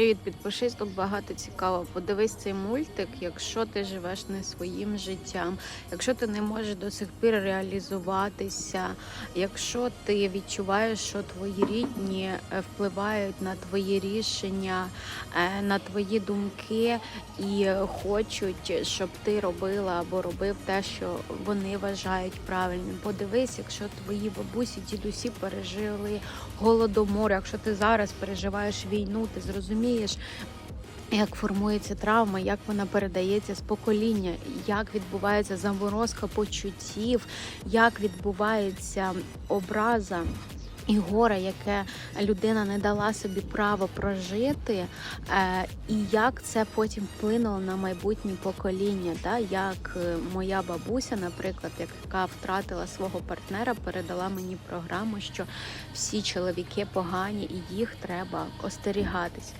Привіт, підпишись, тут багато цікаво. Подивись цей мультик, якщо ти живеш не своїм життям, якщо ти не можеш до сих пір реалізуватися, якщо ти відчуваєш, що твої рідні е, впливають на твої рішення, е, на твої думки і хочуть, щоб ти робила або робив те, що вони вважають правильним. Подивись, якщо твої бабусі, дідусі пережили голодомор, якщо ти зараз переживаєш війну, ти зрозумієш, як формується травма, як вона передається з покоління, як відбувається заморозка почуттів, як відбувається образа. І горе, яке людина не дала собі право прожити, е, і як це потім вплинуло на майбутнє покоління. Да? Як е, моя бабуся, наприклад, яка втратила свого партнера, передала мені програму, що всі чоловіки погані і їх треба остерігатись.